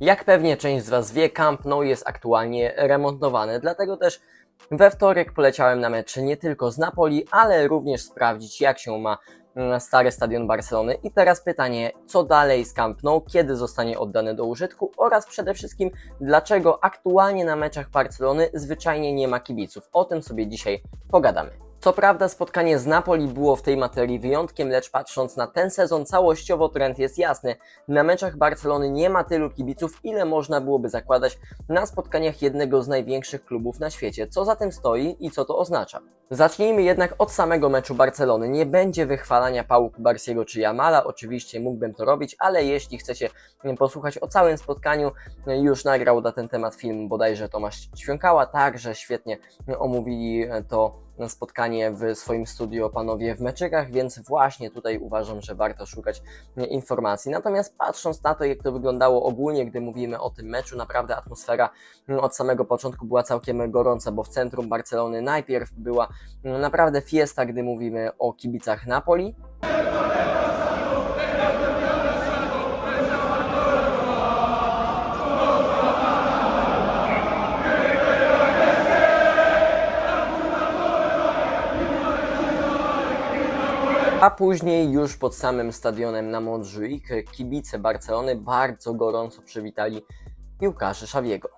Jak pewnie część z Was wie, Camp Nou jest aktualnie remontowany, dlatego też we wtorek poleciałem na mecz nie tylko z Napoli, ale również sprawdzić jak się ma mm, stary stadion Barcelony. I teraz pytanie, co dalej z Camp Nou, kiedy zostanie oddany do użytku oraz przede wszystkim dlaczego aktualnie na meczach Barcelony zwyczajnie nie ma kibiców. O tym sobie dzisiaj pogadamy. Co prawda spotkanie z Napoli było w tej materii wyjątkiem, lecz patrząc na ten sezon całościowo trend jest jasny. Na meczach Barcelony nie ma tylu kibiców, ile można byłoby zakładać na spotkaniach jednego z największych klubów na świecie. Co za tym stoi i co to oznacza? Zacznijmy jednak od samego meczu Barcelony. Nie będzie wychwalania Pału Kubarsiego czy Jamala, oczywiście mógłbym to robić, ale jeśli chcecie posłuchać o całym spotkaniu, już nagrał na ten temat film bodajże Tomasz Ćwiąkała, także świetnie omówili to spotkanie w swoim studio panowie w meczykach, więc właśnie tutaj uważam, że warto szukać informacji. Natomiast patrząc na to, jak to wyglądało ogólnie, gdy mówimy o tym meczu, naprawdę atmosfera od samego początku była całkiem gorąca, bo w centrum Barcelony najpierw była naprawdę fiesta, gdy mówimy o kibicach Napoli. Później już pod samym stadionem na Montjuic kibice Barcelony bardzo gorąco przywitali piłkarzy Szawiego.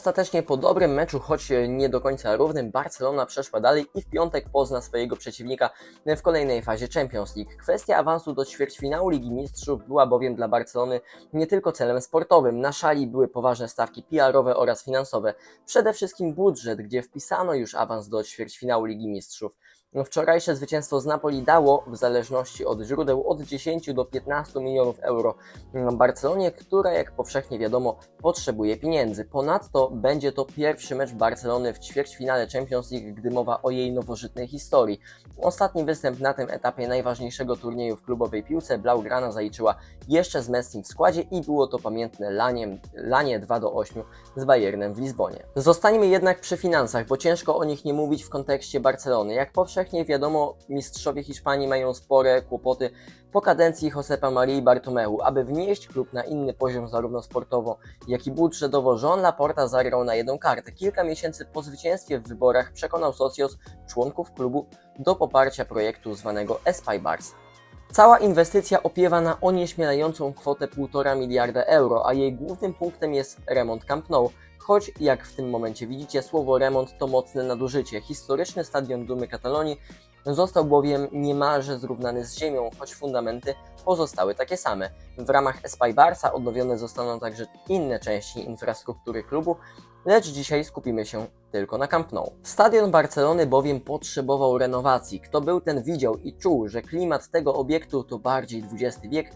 Ostatecznie po dobrym meczu, choć nie do końca równym, Barcelona przeszła dalej i w piątek pozna swojego przeciwnika w kolejnej fazie Champions League. Kwestia awansu do ćwierćfinału Ligi Mistrzów była bowiem dla Barcelony nie tylko celem sportowym. Na szali były poważne stawki PR-owe oraz finansowe. Przede wszystkim budżet, gdzie wpisano już awans do ćwierćfinału Ligi Mistrzów. Wczorajsze zwycięstwo z Napoli dało, w zależności od źródeł, od 10 do 15 milionów euro Barcelonie, która, jak powszechnie wiadomo, potrzebuje pieniędzy. Ponadto będzie to pierwszy mecz Barcelony w ćwierćfinale Champions League, gdy mowa o jej nowożytnej historii. Ostatni występ na tym etapie najważniejszego turnieju w klubowej piłce Blaugrana zaliczyła jeszcze z Messi w składzie i było to pamiętne lanie, lanie 2 do 8 z Bayernem w Lizbonie. Zostańmy jednak przy finansach, bo ciężko o nich nie mówić w kontekście Barcelony. Jak powszechnie powszechnie wiadomo, mistrzowie Hiszpanii mają spore kłopoty po kadencji Josepa Marii Bartomeu. Aby wnieść klub na inny poziom zarówno sportowo, jak i budżetowo, Jean Laporta zagrał na jedną kartę. Kilka miesięcy po zwycięstwie w wyborach przekonał Socios członków klubu do poparcia projektu zwanego Espai Barca. Cała inwestycja opiewa na onieśmielającą kwotę 1,5 miliarda euro, a jej głównym punktem jest remont Camp Nou, choć jak w tym momencie widzicie, słowo remont to mocne nadużycie. Historyczny stadion Dumy Katalonii został bowiem niemalże zrównany z ziemią, choć fundamenty pozostały takie same. W ramach Espai Barca odnowione zostaną także inne części infrastruktury klubu, lecz dzisiaj skupimy się tylko na Camp Nou. Stadion Barcelony bowiem potrzebował renowacji. Kto był ten widział i czuł, że klimat tego obiektu to bardziej XX wiek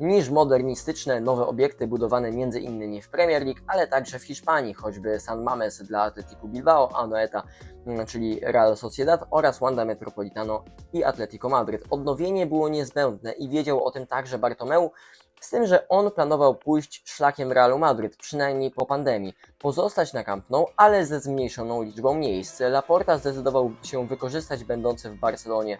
niż modernistyczne nowe obiekty budowane m.in. w Premier League, ale także w Hiszpanii, choćby San Mames dla Atletico Bilbao, Anoeta, mm, czyli Real Sociedad oraz Wanda Metropolitano i Atletico Madryt. Odnowienie było niezbędne i wiedział o tym także Bartomeu, z tym, że on planował pójść szlakiem Realu Madryt, przynajmniej po pandemii, pozostać na Camp Nou, ale ze zmniejszoną liczbą miejsc. Laporta zdecydował się wykorzystać będący w Barcelonie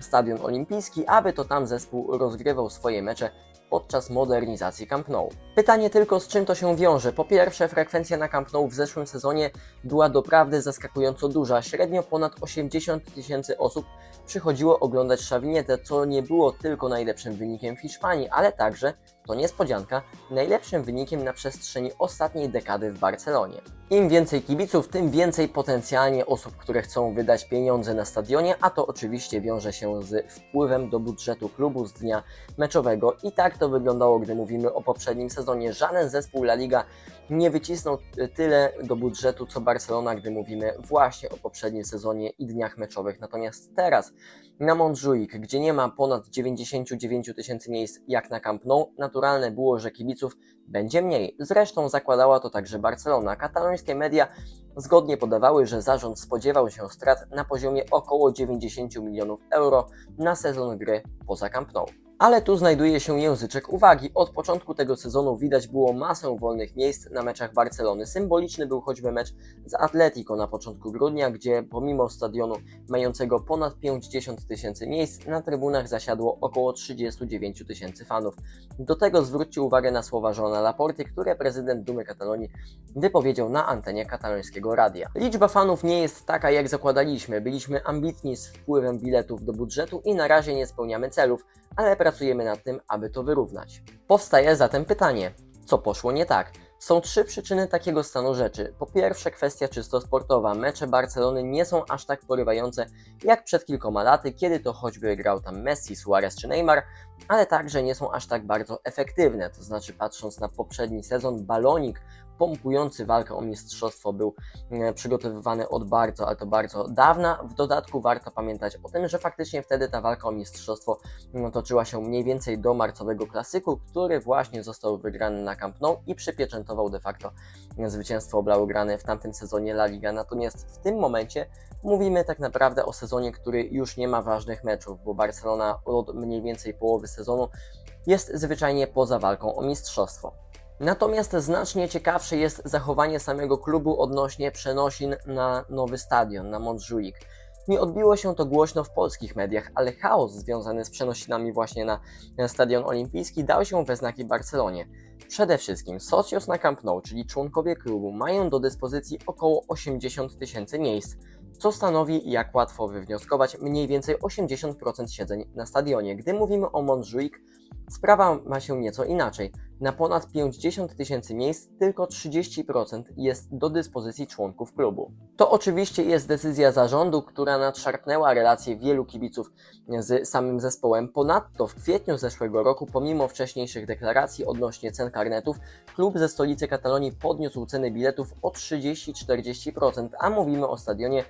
stadion olimpijski, aby to tam zespół rozgrywał swoje mecze podczas modernizacji Camp Nou. Pytanie tylko z czym to się wiąże. Po pierwsze, frekwencja na Camp Nou w zeszłym sezonie była doprawdy zaskakująco duża. Średnio ponad 80 tysięcy osób przychodziło oglądać Szawinietę, co nie było tylko najlepszym wynikiem w Hiszpanii, ale także, to niespodzianka, najlepszym wynikiem na przestrzeni ostatniej dekady w Barcelonie. Im więcej kibiców, tym więcej potencjalnie osób, które chcą wydać pieniądze na stadionie, a to oczywiście wiąże się z wpływem do budżetu klubu z dnia meczowego. I tak to wyglądało, gdy mówimy o poprzednim sezonie. Żaden zespół La Liga nie wycisnął y, tyle do budżetu co Barcelona, gdy mówimy właśnie o poprzednim sezonie i dniach meczowych. Natomiast teraz na Montjuic, gdzie nie ma ponad 99 tysięcy miejsc jak na Camp Nou, naturalne było, że kibiców będzie mniej. Zresztą zakładała to także Barcelona. Katalońskie media zgodnie podawały, że zarząd spodziewał się strat na poziomie około 90 milionów euro na sezon gry poza Camp Nou. Ale tu znajduje się języczek uwagi. Od początku tego sezonu widać było masę wolnych miejsc na meczach Barcelony. Symboliczny był choćby mecz z Atletico na początku grudnia, gdzie pomimo stadionu mającego ponad 50 tysięcy miejsc, na trybunach zasiadło około 39 tysięcy fanów. Do tego zwróćcie uwagę na słowa Joana Laporty, które prezydent Dumy Katalonii wypowiedział na antenie katalońskiego radia. Liczba fanów nie jest taka, jak zakładaliśmy. Byliśmy ambitni z wpływem biletów do budżetu i na razie nie spełniamy celów, ale pracujemy nad tym, aby to wyrównać. Powstaje zatem pytanie, co poszło nie tak? Są trzy przyczyny takiego stanu rzeczy. Po pierwsze, kwestia czysto sportowa. Mecze Barcelony nie są aż tak porywające jak przed kilkoma laty, kiedy to choćby grał tam Messi, Suarez czy Neymar, ale także nie są aż tak bardzo efektywne. To znaczy, patrząc na poprzedni sezon, balonik pompujący walkę o mistrzostwo był e, przygotowywany od bardzo, ale to bardzo dawna. W dodatku warto pamiętać o tym, że faktycznie wtedy ta walka o mistrzostwo no, toczyła się mniej więcej do marcowego klasyku, który właśnie został wygrany na Camp Nou i przypieczętował de facto zwycięstwo blaugrane w tamtym sezonie La Liga. Natomiast w tym momencie mówimy tak naprawdę o sezonie, który już nie ma ważnych meczów, bo Barcelona od mniej więcej połowy sezonu jest zwyczajnie poza walką o mistrzostwo. Natomiast znacznie ciekawsze jest zachowanie samego klubu odnośnie przenosin na nowy stadion, na Montjuic. Nie odbiło się to głośno w polskich mediach, ale chaos związany z przenosinami właśnie na stadion olimpijski dał się we znaki Barcelonie. Przede wszystkim socios na Camp Nou, czyli członkowie klubu, mają do dyspozycji około 80 tysięcy miejsc, co stanowi, jak łatwo wywnioskować, mniej więcej 80% siedzeń na stadionie. Gdy mówimy o Montjuic, sprawa ma się nieco inaczej. Na ponad 50 tysięcy miejsc tylko 30% jest do dyspozycji członków klubu. To oczywiście jest decyzja zarządu, która nadszarpnęła relacje wielu kibiców z samym zespołem. Ponadto w kwietniu zeszłego roku, pomimo wcześniejszych deklaracji odnośnie cen karnetów, klub ze stolicy Katalonii podniósł ceny biletów o 30-40%, a mówimy o stadionie,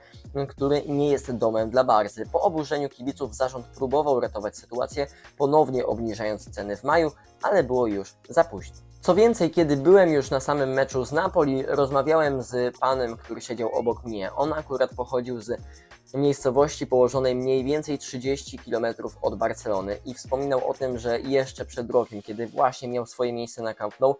który nie jest domem dla Barsy. Po oburzeniu kibiców zarząd próbował ratować sytuację, ponownie obniżając ceny w maju, ale było już za późno. Co więcej, kiedy byłem już na samym meczu z Napoli, rozmawiałem z panem, który siedział obok mnie. On akurat pochodził z miejscowości położonej mniej więcej 30 km od Barcelony i wspominał o tym, że jeszcze przed rokiem, kiedy właśnie miał swoje miejsce na Camp Nou,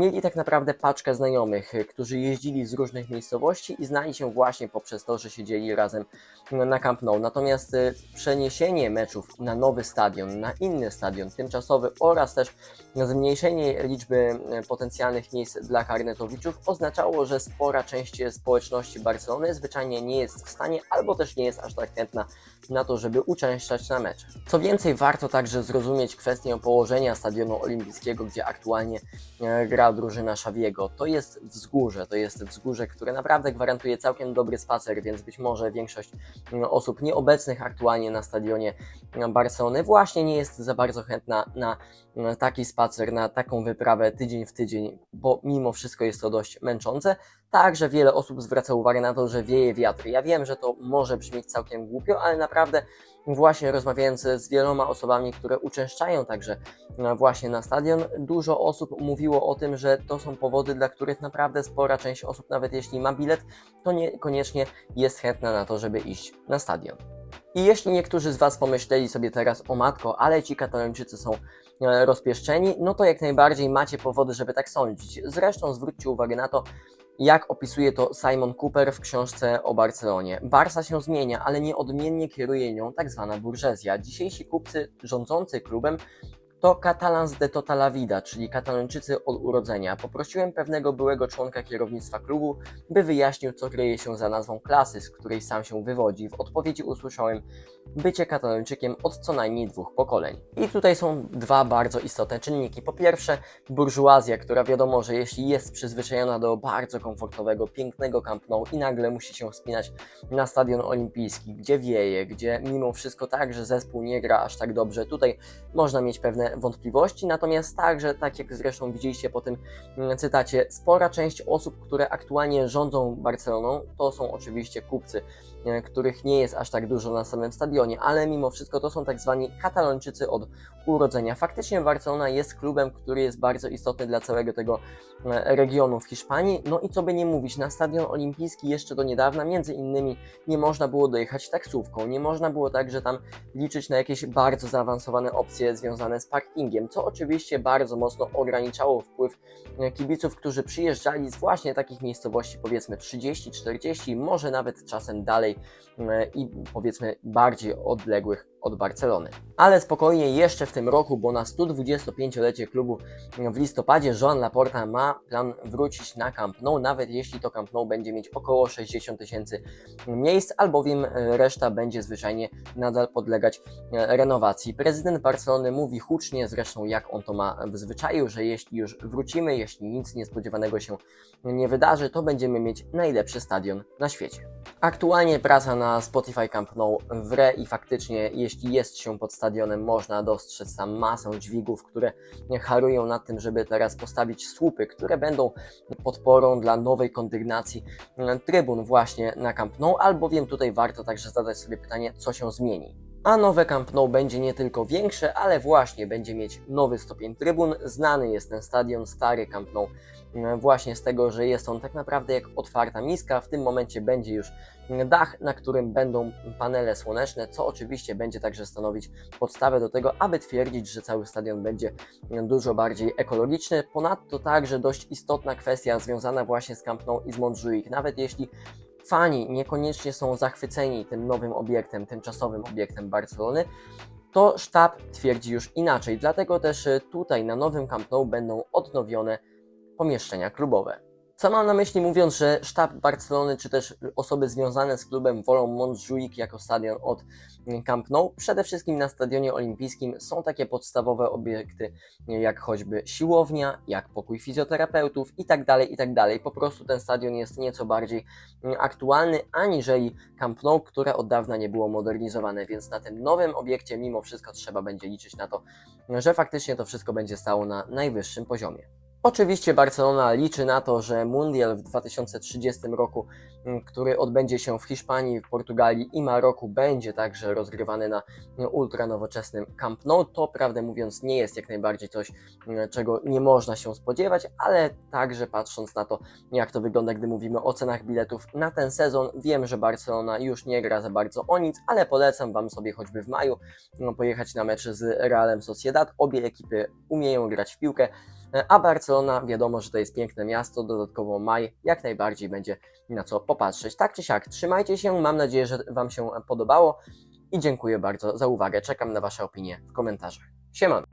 mieli tak naprawdę paczkę znajomych, którzy jeździli z różnych miejscowości i znali się właśnie poprzez to, że siedzieli razem na Camp Nou. Natomiast y, przeniesienie meczów na nowy stadion, na inny stadion tymczasowy oraz też zmniejszenie liczby y, potencjalnych miejsc dla karnetowiczów oznaczało, że spora część społeczności Barcelony zwyczajnie nie jest w stanie albo też nie jest aż tak chętna na to, żeby uczęszczać na mecze. Co więcej, warto także zrozumieć kwestię położenia stadionu olimpijskiego, gdzie aktualnie e, gra drużyna Szawiego. To jest wzgórze, to jest wzgórze, które naprawdę gwarantuje całkiem dobry spacer, więc być może większość mm, osób nieobecnych aktualnie na stadionie Barcelony właśnie nie jest za bardzo chętna na mm, taki spacer, na taką wyprawę tydzień w tydzień, bo mimo wszystko jest to dość męczące. Także wiele osób zwraca uwagę na to, że wieje wiatr. Ja wiem, że to może brzmieć całkiem głupio, ale naprawdę właśnie rozmawiając z wieloma osobami, które uczęszczają także e, właśnie na stadion, dużo osób mówiło o tym, że to są powody, dla których naprawdę spora część osób, nawet jeśli ma bilet, to niekoniecznie jest chętna na to, żeby iść na stadion. I jeśli niektórzy z Was pomyśleli sobie teraz o matko, ale ci katalończycy są e, rozpieszczeni, no to jak najbardziej macie powody, żeby tak sądzić. Zresztą zwróćcie uwagę na to, jak opisuje to Simon Cooper w książce o Barcelonie. Barsa się zmienia, ale nieodmiennie kieruje nią tak zwana burżezja. Dzisiejsi kupcy rządzący klubem to Catalans de tota la vida, czyli Katalończycy od urodzenia. Poprosiłem pewnego byłego członka kierownictwa klubu, by wyjaśnił, co kryje się za nazwą klasy, z której sam się wywodzi. W odpowiedzi usłyszałem bycie Katalończykiem od co najmniej dwóch pokoleń. I tutaj są dwa bardzo istotne czynniki. Po pierwsze, burżuazja, która wiadomo, że jeśli jest przyzwyczajona do bardzo komfortowego, pięknego Camp Nou i nagle musi się wspinać na stadion olimpijski, gdzie wieje, gdzie mimo wszystko także zespół nie gra aż tak dobrze, tutaj można mieć pewne wątpliwości, natomiast także, tak jak zresztą widzieliście po tym mm, cytacie, spora część osób, które aktualnie rządzą Barceloną, to są oczywiście kupcy, których nie jest aż tak dużo na samym stadionie, ale mimo wszystko to są tak zwani katalończycy od urodzenia. Faktycznie Barcelona jest klubem, który jest bardzo istotny dla całego tego e, regionu w Hiszpanii. No i co by nie mówić, na stadion olimpijski jeszcze do niedawna między innymi nie można było dojechać taksówką, nie można było także tam liczyć na jakieś bardzo zaawansowane opcje związane z parkingiem, co oczywiście bardzo mocno ograniczało wpływ e, kibiców, którzy przyjeżdżali z właśnie takich miejscowości powiedzmy 30, 40, może nawet czasem dalej e, i powiedzmy bardziej odległych od Barcelony. Ale spokojnie jeszcze w tym roku, bo na 125-lecie klubu w listopadzie Joan Laporta ma plan wrócić na Camp Nou, nawet jeśli to Camp Nou będzie mieć około 60 tysięcy miejsc, albowiem e, reszta będzie zwyczajnie nadal podlegać e, renowacji. Prezydent Barcelony mówi hucznie, zresztą jak on to ma w zwyczaju, że jeśli już wrócimy, jeśli nic niespodziewanego się nie wydarzy, to będziemy mieć najlepszy stadion na świecie. Aktualnie praca na Spotify Camp Nou wre i faktycznie, jeśli jest się pod stadionem, można dostrzec tam masę dźwigów, które harują nad tym, żeby teraz postawić słupy, które będą podporą dla nowej kondygnacji trybun właśnie na Camp Nou, albowiem tutaj warto także zadać sobie pytanie, co się zmieni. A nowe Camp Nou będzie nie tylko większe, ale właśnie będzie mieć nowy stopień trybun. Znany jest ten stadion, stary Camp Nou, mm, właśnie z tego, że jest on tak naprawdę jak otwarta miska. W tym momencie będzie już dach, na którym będą panele słoneczne, co oczywiście będzie także stanowić podstawę do tego, aby twierdzić, że cały stadion będzie dużo bardziej ekologiczny. Ponadto także dość istotna kwestia związana właśnie z Camp Nou i z Montjuic. Nawet jeśli fani niekoniecznie są zachwyceni tym nowym obiektem, tymczasowym obiektem Barcelony, to sztab twierdzi już inaczej. Dlatego też e, tutaj na nowym Camp Nou będą odnowione pomieszczenia klubowe. Co mam na myśli mówiąc, że sztab Barcelony czy też osoby związane z klubem wolą Montjuic jako stadion od Camp Nou? Przede wszystkim na stadionie olimpijskim są takie podstawowe obiekty jak choćby siłownia, jak pokój fizjoterapeutów i tak dalej, i tak. Po prostu ten stadion jest nieco bardziej aktualny aniżeli Camp Nou, które od dawna nie było modernizowane, więc na tym nowym obiekcie mimo wszystko trzeba będzie liczyć na to, że faktycznie to wszystko będzie stało na najwyższym poziomie. Oczywiście Barcelona liczy na to, że Mundial w 2030 roku, m, który odbędzie się w Hiszpanii, Portugalii i Maroku, będzie także rozgrywany na m, ultra nowoczesnym Camp Nou. To prawdę mówiąc nie jest jak najbardziej coś, m, czego nie można się spodziewać, ale także patrząc na to, jak to wygląda, gdy mówimy o cenach biletów na ten sezon, wiem, że Barcelona już nie gra za bardzo o nic, ale polecam Wam sobie choćby w maju pojechać na mecz z Realem Sociedad. Obie ekipy umieją grać w piłkę. A Barcelona, wiadomo, że to jest piękne miasto, dodatkowo maj, jak najbardziej będzie na co popatrzeć. Tak czy siak, trzymajcie się, mam nadzieję, że Wam się podobało i dziękuję bardzo za uwagę. Czekam na Wasze opinie w komentarzach. Siemano!